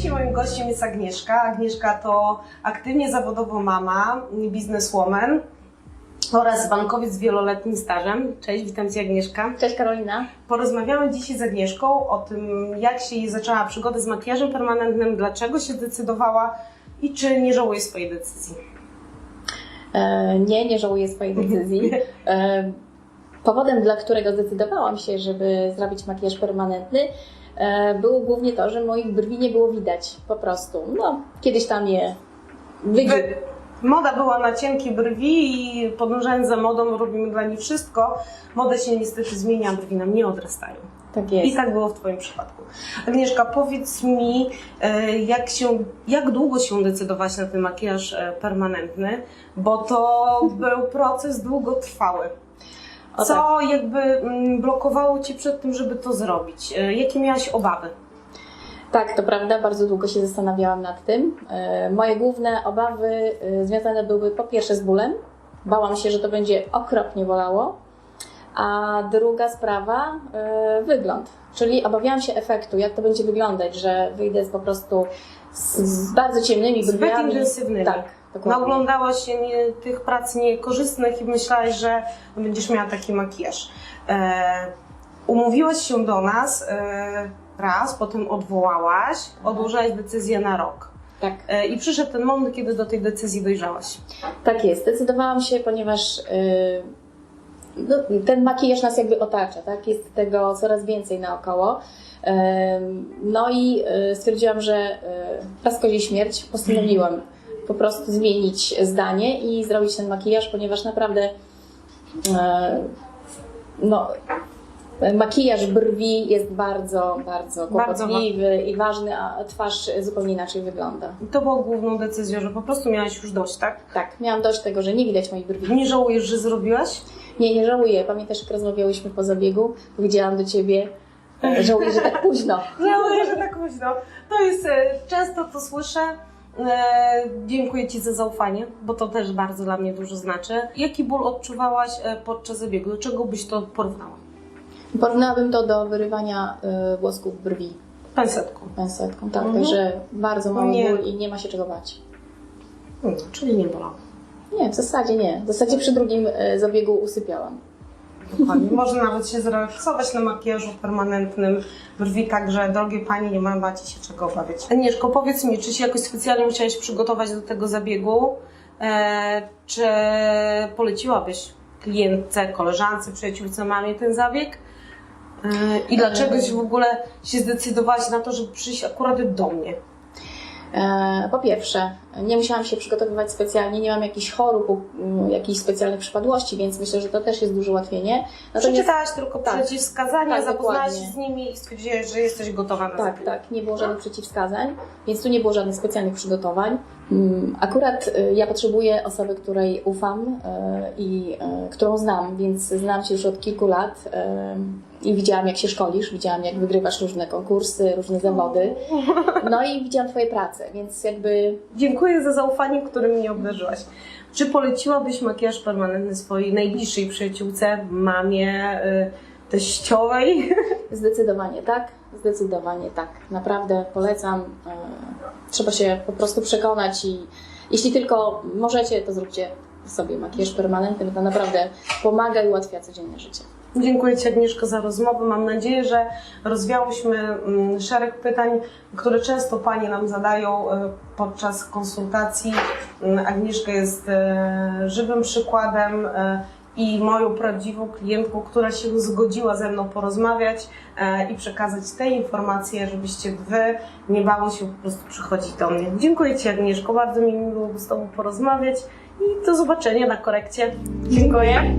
Dzisiaj moim gościem jest Agnieszka. Agnieszka to aktywnie zawodowo mama, bizneswoman oraz bankowiec z wieloletnim stażem. Cześć, witam Cię Agnieszka. Cześć Karolina. Porozmawiamy dzisiaj z Agnieszką o tym, jak się jej zaczęła przygoda z makijażem permanentnym, dlaczego się zdecydowała i czy nie żałuje swojej decyzji. E, nie, nie żałuję swojej decyzji. E, powodem, dla którego zdecydowałam się, żeby zrobić makijaż permanentny, było głównie to, że moich brwi nie było widać po prostu. No, kiedyś tam je wygię... Wy- Moda była na cienkie brwi i podążając za modą robimy dla niej wszystko. Moda się niestety zmienia, brwi nam nie odrastają. Tak I jest. tak było w Twoim przypadku. Agnieszka, powiedz mi, e, jak, się, jak długo się decydowałaś na ten makijaż e, permanentny, bo to był proces długotrwały. O Co jakby mm, blokowało Cię przed tym, żeby to zrobić? E, Jakie miałaś obawy? Tak, to prawda, bardzo długo się zastanawiałam nad tym. E, Moje główne obawy e, związane były po pierwsze z bólem. Bałam się, że to będzie okropnie bolało. A druga sprawa, wygląd. Czyli obawiałam się efektu, jak to będzie wyglądać, że wyjdę z po prostu z, z bardzo ciemnymi Zbyt brwiami. intensywnymi. Tak, dokładnie. Naoglądałaś się nie, tych prac niekorzystnych i myślałaś, że będziesz miała taki makijaż. E, umówiłaś się do nas e, raz, potem odwołałaś, odłożyłaś decyzję na rok. Tak. E, I przyszedł ten moment, kiedy do tej decyzji dojrzałaś. Tak jest, zdecydowałam się, ponieważ y, no, ten makijaż nas jakby otacza, tak? Jest tego coraz więcej naokoło. Ym, No i y, stwierdziłam, że y, raz kozie śmierć postanowiłam po prostu zmienić zdanie i zrobić ten makijaż, ponieważ naprawdę y, no, makijaż brwi jest bardzo, bardzo Bardzo kłopotliwy i ważny, a twarz zupełnie inaczej wygląda. To było główną decyzją, że po prostu miałaś już dość, tak? Tak, miałam dość tego, że nie widać moich brwi. Nie żałujesz, że zrobiłaś? Nie, nie żałuję. Pamiętasz, jak rozmawiałyśmy po zabiegu? Powiedziałam do ciebie, e, żałuję, że tak późno. Żałuję, że tak późno. To jest, e, często to słyszę. E, dziękuję Ci za zaufanie, bo to też bardzo dla mnie dużo znaczy. Jaki ból odczuwałaś e, podczas zabiegu? Do czego byś to porównała? Porównałabym to do wyrywania e, włosków brwi Pensetką. pensetką. Tak, Mhm. także bardzo mały Nie. ból i nie ma się czego bać. Hmm, czyli nie bolało. Nie, w zasadzie nie. W zasadzie przy drugim zabiegu usypiałam. Dokładnie. Można nawet się zrelaksować na makijażu permanentnym brwi, także drogie Panie, nie macie się czego obawiać. Agnieszko, powiedz mi, czy się jakoś specjalnie musiałaś przygotować do tego zabiegu? E, czy poleciłabyś klientce, koleżance, przyjaciółce, mamie ten zabieg? E, I dlaczego się w ogóle się zdecydowałaś na to, żeby przyjść akurat do mnie? E, Po pierwsze, nie musiałam się przygotowywać specjalnie, nie mam jakichś chorób, m, jakichś specjalnych przypadłości, więc myślę, że to też jest duże ułatwienie. Przeczytałaś tylko tak. przeciwwskazania, Tak, zapoznałaś się z nimi i stwierdziłaś, że jesteś gotowa na Tak, zabieg. tak, nie było żadnych przeciwwskazań, więc tu nie było żadnych specjalnych przygotowań. Mm, Akurat y, ja potrzebuję osoby, której ufam y, i y, którą znam, więc znam Cię już od kilku lat i widziałam, jak się szkolisz, widziałam, jak wygrywasz różne konkursy, różne zawody. No i widziałam Twoje prace, więc jakby Dziękuję za zaufanie, którym mnie obdarzyłaś. Czy poleciłabyś makijaż permanentny swojej najbliższej przyjaciółce, mamie, teściowej? zdecydowanie tak, zdecydowanie tak. Naprawdę polecam. Trzeba się po prostu przekonać i jeśli tylko możecie, to zróbcie sobie makijaż permanentny, to naprawdę pomaga i ułatwia codzienne życie. Dziękuję Ci Agnieszko za rozmowę. Mam nadzieję, że rozwiałyśmy mm, szereg pytań, które często Panie nam zadają y, podczas konsultacji. Mm, Agnieszka jest y, żywym przykładem y, i moją prawdziwą klientką, która się zgodziła ze mną porozmawiać y, i przekazać te informacje, żebyście Wy nie bały się po prostu przychodzić do mnie. Dziękuję Ci Agnieszko, bardzo mi miło z Tobą porozmawiać i do zobaczenia na korekcie. Dziękuję.